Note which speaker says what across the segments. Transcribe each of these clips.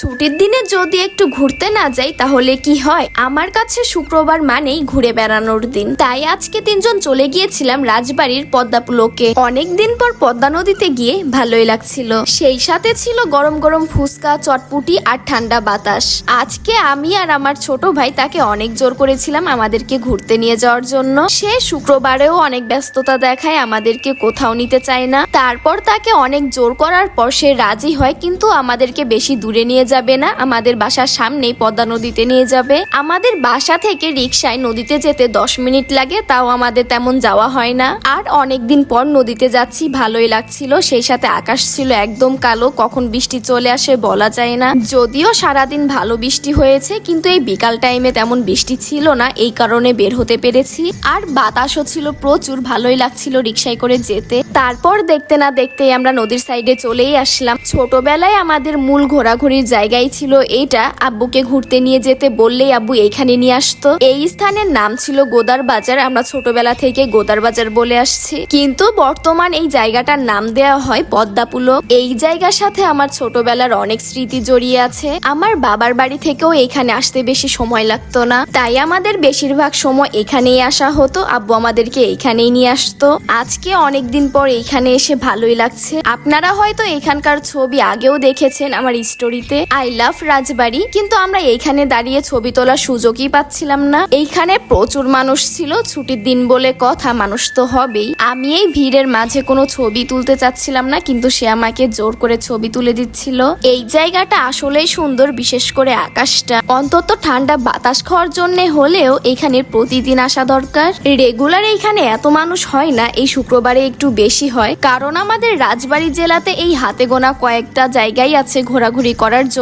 Speaker 1: ছুটির দিনে যদি একটু ঘুরতে না যাই, তাহলে কি হয়? আমার কাছে শুক্রবার মানেই ঘুরে বেড়ানোর দিন। তাই আজকে তিনজন চলে গিয়েছিলাম রাজবাড়ির পদ্মাপুলোকে অনেক দিন পর পদ্মা নদীতে গিয়ে ভালোই লাগছিল। সেই সাথে ছিল গরম গরম ফুচকা, চটপুটি আর ঠান্ডা বাতাস। আজকে আমি আর আমার ছোট ভাই তাকে অনেক জোর করেছিলাম আমাদেরকে ঘুরতে নিয়ে যাওয়ার জন্য। সে শুক্রবারেও অনেক ব্যস্ততা দেখায় আমাদেরকে কোথাও নিতে চায় না। তারপর তাকে অনেক জোর করার পর সে রাজি হয়, কিন্তু আমাদেরকে বেশি দূরে নিয়ে যাবে না, আমাদের বাসার সামনেই পদ্মা নদীতে নিয়ে যাবে। আমাদের বাসা থেকে রিক্সায় নদীতে যেতে দশ মিনিট লাগে, তাও আমাদের তেমন যাওয়া হয় না। আর অনেকদিন পর নদীতে যাচ্ছি, ভালোই লাগছিল, সেই সাথে আকাশ ছিল একদম কালো, কখন বৃষ্টি চলে আসে বলা যায় না। যদিও সারাদিন ভালো বৃষ্টি হয়েছে, কিন্তু এই বিকাল টাইমে তেমন বৃষ্টি ছিল না, এই কারণে বের হতে পেরেছি। আর বাতাসও ছিল প্রচুর, ভালোই লাগছিল রিক্সায় করে যেতে। তারপর দেখতে না দেখতেই আমরা নদীর সাইডে চলেই আসলাম। ছোটবেলায় আমাদের মূল ঘোরাঘুরির জায়গাই ছিল এইটা আব্বুকে ঘুরতে নিয়ে যেতে বললেই আব্বু এইখানে নিয়ে আসতো। এই স্থানের নাম ছিল গোদার বাজার। আমরা ছোটবেলা থেকে গোদার বাজার বলে আসছি। কিন্তু বর্তমান এই জায়গাটার নাম দেওয়া হয় পদ্মাপুলো এই জায়গার সাথে আমার ছোটবেলার অনেক স্মৃতি জড়িয়ে আছে। আমার বাবার বাড়ি থেকেও এখানে আসতে বেশি সময় লাগতো না। তাই আমাদের বেশিরভাগ সময় এখানেই আসা হতো। আব্বু আমাদেরকে এইখানেই নিয়ে আসতো। আজকে অনেক দিন পর এইখানে এসে ভালোই লাগছে। আপনারা হয়তো এখানকার ছবি আগেও দেখেছেন আমার স্টোরিতে আই লাভ রাজবাড়ি, কিন্তু আমরা এইখানে দাঁড়িয়ে ছবি তোলার সুযোগই পাচ্ছিলাম না। এইখানে প্রচুর মানুষ ছিল, ছুটির দিন বলে কথা, মানুষ তো হবেই। আমি এই ভিড়ের মাঝে কোনো ছবি তুলতে চাচ্ছিলাম না, কিন্তু সে আমাকে জোর করে ছবি তুলে দিচ্ছিল। এই জায়গাটা আসলেই সুন্দর, বিশেষ করে আকাশটা। অন্তত ঠান্ডা বাতাস খাওয়ার জন্য হলেও এখানে প্রতিদিন আসা দরকার। রেগুলার এইখানে এত মানুষ হয় না, এই শুক্রবারে একটু বেশি হয়। কারণ আমাদের রাজবাড়ি জেলাতে এই হাতে গোনা কয়েকটা জায়গায় আছে ঘোরাঘুরি করার জন্য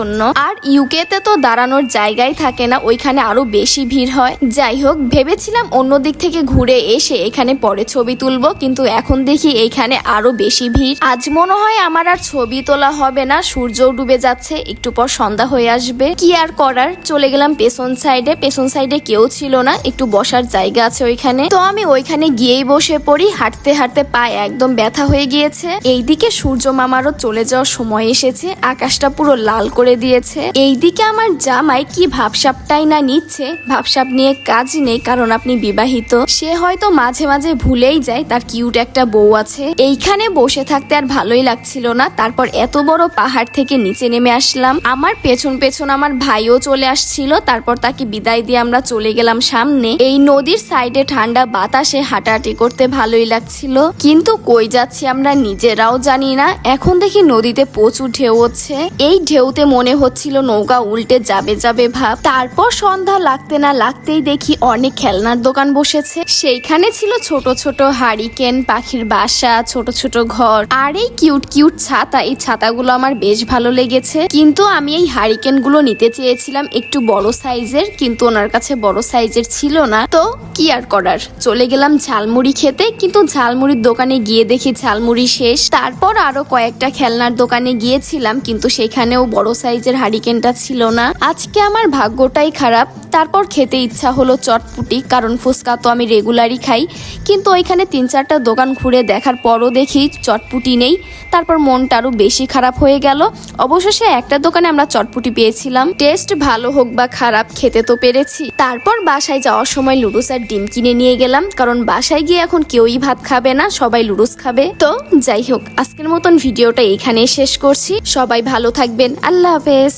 Speaker 1: আর ইউকেতে তো দাঁড়ানোর জায়গায় থাকে না, ওইখানে আরও বেশি ভিড় হয়। যাই হোক, ভেবেছিলাম অন্য দিক থেকে ঘুরে এসে এখানে পরে ছবি তুলবো, কিন্তু এখন দেখি এইখানে আরও বেশি ভিড়। আজ মনে হয় আমার আর ছবি তোলা হবে না, সূর্যও ডুবে যাচ্ছে, একটু পর সন্ধ্যা হয়ে আসবে। কি আর করার? চলে গেলাম পেছন সাইডে পেছন সাইডে কেউ ছিল না, একটু বসার জায়গা আছে ওইখানে। তো আমি ওইখানে গিয়েই বসে পড়ি, হাঁটতে হাঁটতে পায়ে একদম ব্যথা হয়ে গিয়েছে। এইদিকে সূর্য মামারও চলে যাওয়ার সময় এসেছে, আকাশটা পুরো লাল করে দিয়েছে। এইদিকে আমার জামাই কি ভাবসাপটাই না নিচ্ছে। ভাবসাপ নিয়ে কাজ নেই, কারণ আপনি বিবাহিত। সে হয়তো মাঝে মাঝে ভুলেই যায়, তার কিউট একটা বউ আছে। এইখানে বসে থাকতে আর ভালোই লাগছিল না। তারপর এত বড় পাহাড় থেকে নিচে নেমে আসলাম। আমার পেছন পেছন আমার ভাইও চলে আসছিল। তারপর তাকে বিদায় দিয়ে আমরা চলে গেলাম সামনে। এই নদীর সাইডে ঠান্ডা বাতাসে হাঁটাহাঁটি করতে ভালোই লাগছিল। কিন্তু কই যাচ্ছি আমরা নিজেরাও জানি না। এখন দেখি নদীতে প্রচুর ঢেউ হচ্ছে। এই ঢেউতে মনে হচ্ছিল নৌকা উল্টে যাবে যাবে ভাব। তারপর সন্ধ্যা লাগতে না লাগতেই দেখি অনেক খেলনার দোকান বসেছে। সেইখানে ছিল ছোট ছোট হারিকেন, পাখির বাসা, ছোট ছোট ঘর। আর এই কিউট কিউট ছাতা, এই ছাতাগুলো আমার বেশ ভালো লেগেছে। কিন্তু আমি এই হারিকেনগুলো নিতে চেয়েছিলাম একটু বড় সাইজের, কিন্তু ওনার কাছে বড় সাইজের ছিল না। তো কি আর করার? চলে গেলাম ঝালমুড়ি খেতে, কিন্তু ঝালমুড়ির দোকানে গিয়ে দেখি ঝালমুড়ি শেষ। তারপর আরও কয়েকটা খেলনার দোকানে গিয়েছিলাম, কিন্তু সেখানেও বড় সাইজের হারিকেনটা ছিল না। আজকে আমার ভাগ্যটাই খারাপ। তারপর খেতে ইচ্ছা হলো চটপুটি, কারণ ফুচকা তো আমি রেগুলারই খাই। কিন্তু ওইখানে তিন চারটা দোকান ঘুরে দেখার পরও দেখি চটপুটি নেই। তারপর মনটা আরও বেশি খারাপ হয়ে গেল। অবশেষে একটা দোকানে আমরা চটপুটি পেয়েছিলাম। টেস্ট ভালো হোক বা খারাপ, খেতে তো পেরেছি। তারপর বাসায় যাওয়ার সময় লুডুস আর ডিম কিনে নিয়ে গেলাম, কারণ বাসায় গিয়ে এখন কেউই ভাত খাবে না, সবাই লুডুস খাবে। তো যাই হোক, আজকের মতন ভিডিওটা এখানে শেষ করছি। সবাই ভালো থাকবেন। আল্লাহ হাফেজ।